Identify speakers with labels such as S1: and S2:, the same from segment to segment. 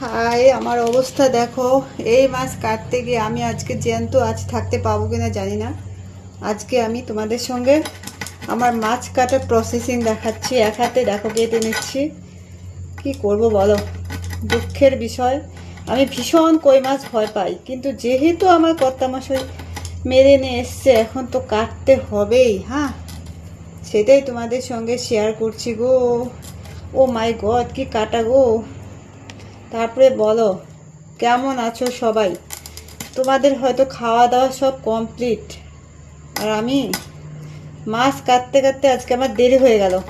S1: High আমার অবস্থা দেখো। এই মাছ কাটতে গিয়ে আমি আজকে জ্যান্ত আজ থাকতে পাবো কিনা জানি না। আজকে আমি তোমাদের সঙ্গে আমার মাছ কাটার প্রসেসিং দেখাচ্ছি। এক হাতে দেখো কেটে নিচ্ছি। কি করব বলো? দুঃখের বিষয়। আমি ভীষণ কই মাছ ভয় পাই। কিন্তু যেহেতু আমার কর্তামশাই মেরে নিয়ে এসছে, এখন তো কাটতে হবেই হ্যাঁ? সেটাই তোমাদের সঙ্গে শেয়ার করছি গো। ও মাই গড কি কাটা গো। তারপরে বলো, কেমন আছো সবাই? তোমাদের হয়তো খাওয়া দাওয়া সব কমপ্লিট আর আমি? মাছ কাটতে কাটতে আজকে আমার দেরি হয়ে গেল।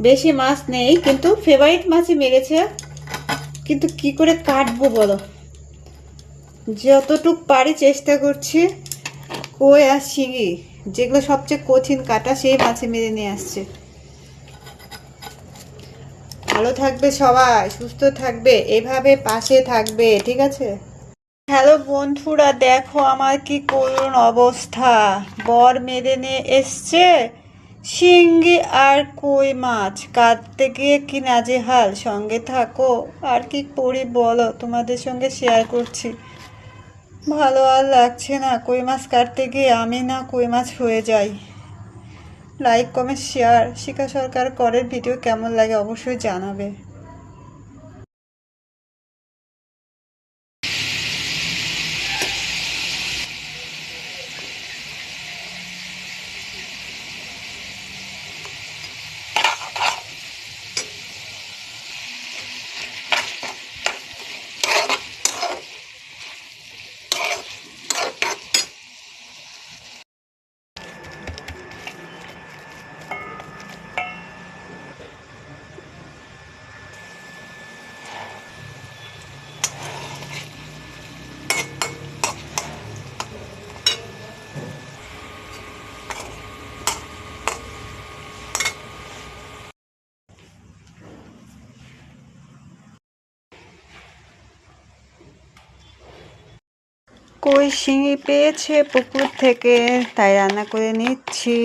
S1: বেশি মাছ নেই, কিন্তু ফেভারিট মাছই মেরেছে। কিন্তু কি করে কাটবো বলো? যতটুক পারি চেষ্টা করছি। কই আর শিঙি? যেগুলো সবচেয়ে কঠিন কাটা, সেই মাছে মেরে নিয়ে আসছে। ভালো থাকবে সবাই, সুস্থ থাকবে, এভাবে পাশে থাকবে, ঠিক আছে? হ্যালো বন্ধুরা, দেখো আমার কি করুণ অবস্থা। বর মেরে নিয়ে এসছে, শিঙ্গি আর কই মাছ কাটতে গিয়ে কি নাজেহাল, সঙ্গে থাকো। আর কি করি বলো, তোমাদের সঙ্গে শেয়ার করছি। ভালো আর লাগছে না, কই মাছ কাটতে গিয়ে আমি না কই মাছ হয়ে যাই। Like comment share Shikha Sarkar করের ভিডিও কেমন লাগে অবশ্যই জানাবে। কই শিঙি পেয়েছে পুকুর থেকে, তাই রান্না করে নিচ্ছি।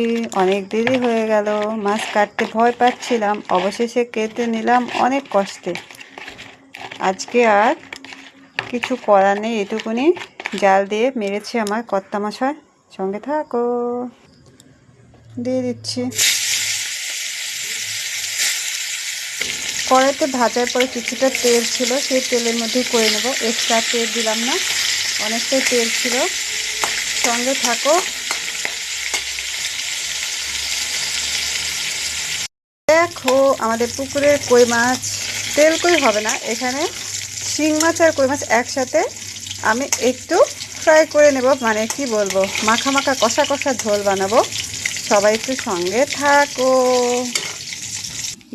S1: অনেক দেরি হয়ে গেল, মাছ কাটতে ভয় পাচ্ছিলাম, অবশেষে কেটে নিলাম অনেক কষ্টে। আজকে আর কিছু করার নেই, এটুকুনি। জাল দিয়ে মেরেছে আমার কর্তা মশাই সঙ্গে থাকো। দিয়ে দিচ্ছি। কড়াইতে ভাজার পরে কিছুটা তেল ছিল, সেই তেলের মধ্যেই করে নেব। এক্সট্রা তেল দিলাম না। অনেকটাই তেল ছিল। সঙ্গে থাকো। দেখো, আমাদের পুকুরের কই মাছ। তেল কই হবে না, এখানে শিং মাছ আর কই মাছ একসাথে আমি একটু ফ্রাই করে নেব। মানে কি বলব, মাখা মাখা কষা কষা ঝোল বানাবো। সবাই একটু সঙ্গে থাকো।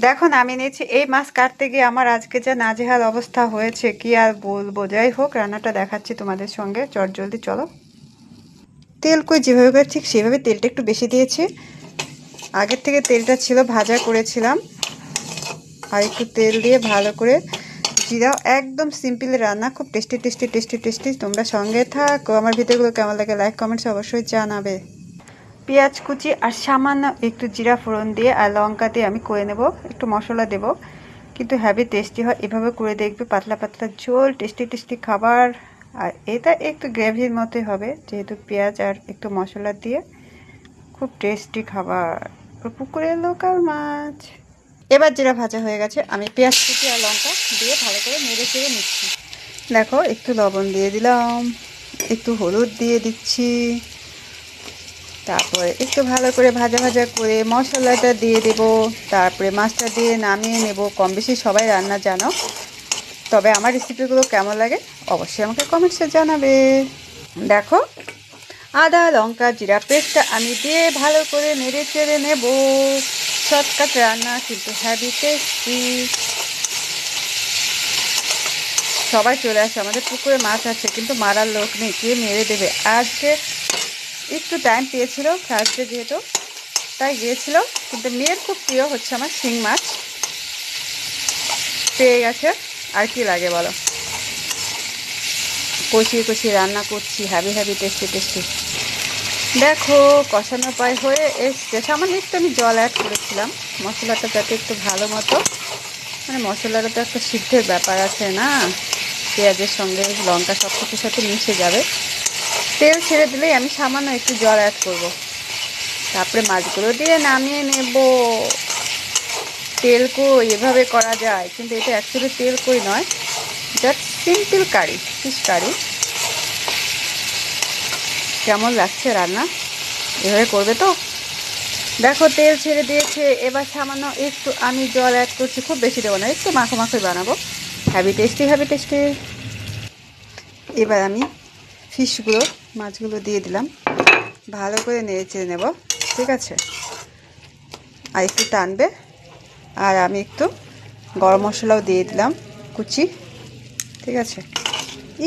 S1: দেখো আমি নিয়েছি। এই মাছ কাটতে গিয়ে আমার আজকে যা নাজেহাল অবস্থা হয়েছে, কি আর বলব? যাই হোক, রান্নাটা দেখাচ্ছি তোমাদের সঙ্গে। চট জলদি, চলো। তেল কই যেভাবে করে ঠিক সেভাবে তেলটা একটু বেশি দিয়েছি। আগের থেকে তেলটা ছিল ভাজা করেছিলাম। আর একটু তেল দিয়ে ভালো করে জিরাও। একদম সিম্পল রান্না, খুব টেস্টি টেস্টি টেস্টি টেস্টি তোমরা সঙ্গে থাকো। আমার ভিডিওগুলো কেমন লাগে লাইক কমেন্টস অবশ্যই জানাবে। পেঁয়াজ কুচি আর সামান্য একটু জিরা ফোড়ন দিয়ে আর লঙ্কা দিয়ে আমি করে নেব। একটু মশলা দেব। কিন্তু হ্যাভি টেস্টি হয়, এভাবে করে দেখবে পাতলা পাতলা ঝোল টেস্টি টেস্টি খাবার। আর এটা একটু গ্রেভির মতোই হবে, যেহেতু পেঁয়াজ আর একটু মশলা দিয়ে। খুব টেস্টি খাবার। পুকুরের লোকাল মাছ। এবার যেটা ভাজা হয়ে গেছে, আমি পেঁয়াজ কুচি আর লঙ্কা দিয়ে ভালো করে নেড়ে চেড়ে নিচ্ছি। দেখো, একটু লবণ দিয়ে দিলাম। একটু হলুদ দিয়ে দিচ্ছি। তারপরে একটু ভালো করে ভাজা ভাজা করে মশলাটা দিয়ে দেব, তারপরে মাছটা দিয়ে নামিয়ে নেব। কম বেশি সবাই রান্না জানো। তবে আমার রেসিপিগুলো কেমন লাগে অবশ্যই আমাকে কমেন্টসে জানাবে। দেখো, আদা, লঙ্কা, জিরা পেস্টটা আমি দিয়ে ভালো করে নেড়ে চেড়ে নেব। শর্টকাট রান্না কিন্তু হ্যাভি টেস্টি সবাই চলে আসে, আমাদের পুকুরে মাছ আছে, কিন্তু মারার লোক নেই, কে মেরে দেবে? আজকে একটু টাইম পেয়েছিল ফার্স্টে যেহেতু, তাই গিয়েছিল। কিন্তু মেয়ের খুব প্রিয় হচ্ছে আমার শিং মাছ। পেয়ে গেছে। আর কি লাগে বলো? কষিয়ে কষিয়ে রান্না করছি হ্যাভি হ্যাভি টেস্টি টেস্টি দেখো, কষানো পায় হয়ে এসছে। সামান্য একটু আমি জল অ্যাড করেছিলাম। মশলাটা যাতে একটু ভালো মতো মানে মশলারও তো একটা সিদ্ধের ব্যাপার আছে না? পেঁয়াজের সঙ্গে লঙ্কা সব কিছুর সাথে মিশে যাবে। তেল ছেড়ে দিলেই আমি সামান্য একটু জল অ্যাড করব। তারপরে মাছগুলো দিয়ে নামিয়ে নেব। তেল কই? এভাবে করা যায়। কিন্তু এটা অ্যাকচুয়ালি তেল কই নয়। Just simple curry fish curry কেমন লাগছে রান্না? এভাবে করবে তো? দেখো, তেল ছেড়ে দিয়েছে। এবার সামান্য একটু আমি জল অ্যাড করছি। খুব বেশি দেবো না। একটু মাখো মাখোই বানাবো। হ্যাভি টেস্টি হ্যাভি টেস্টি এবার আমি ফিশগুলো মাছগুলো দিয়ে দিলাম। ভালো করে নেড়ে নেব, ঠিক আছে? আর একটু টানবে। আর আমি একটু গরম মশলাও দিয়ে দিলাম, কুচি, ঠিক আছে?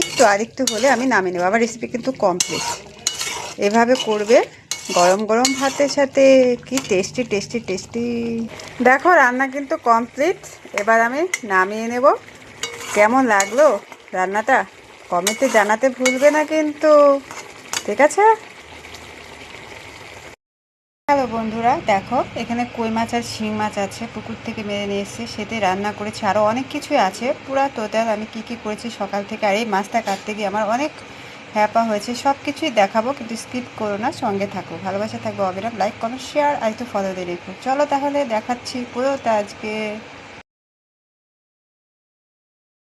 S1: একটু আর একটু হলে আমি নামিয়ে নেব। আমার রেসিপি কিন্তু কমপ্লিট এভাবে করবে গরম গরম ভাতের সাথে। কি টেস্টি টেস্টি টেস্টি দেখো, রান্না কিন্তু কমপ্লিট এবার আমি নামিয়ে নেব। কেমন লাগল রান্নাটা? কমেন্টে জানাতে ভুলবে না কিন্তু। ঠিক আছে? হ্যালো বন্ধুরা, দেখো, এখানে কই মাছ আর শিং মাছ আছে, পুকুর থেকে মেরে নিয়ে এসেছে, সেতে রান্না করেছি আরও অনেক কিছুই আছে। পুরা টোটাল আমি কি কি করেছি সকাল থেকে, আর এই মাছটা কাটতে গিয়ে আমার অনেক হ্যাপা হয়েছে সব কিছুই দেখাবো, কিন্তু স্কিপ করো না, সঙ্গে থাকো। ভালোবাসা থাকব অবিরাম লাইক কমেন্ট শেয়ার আর একটু ফলো দিয়ে রেখো। চলো তাহলে, দেখাচ্ছি পুরোটা আজকে।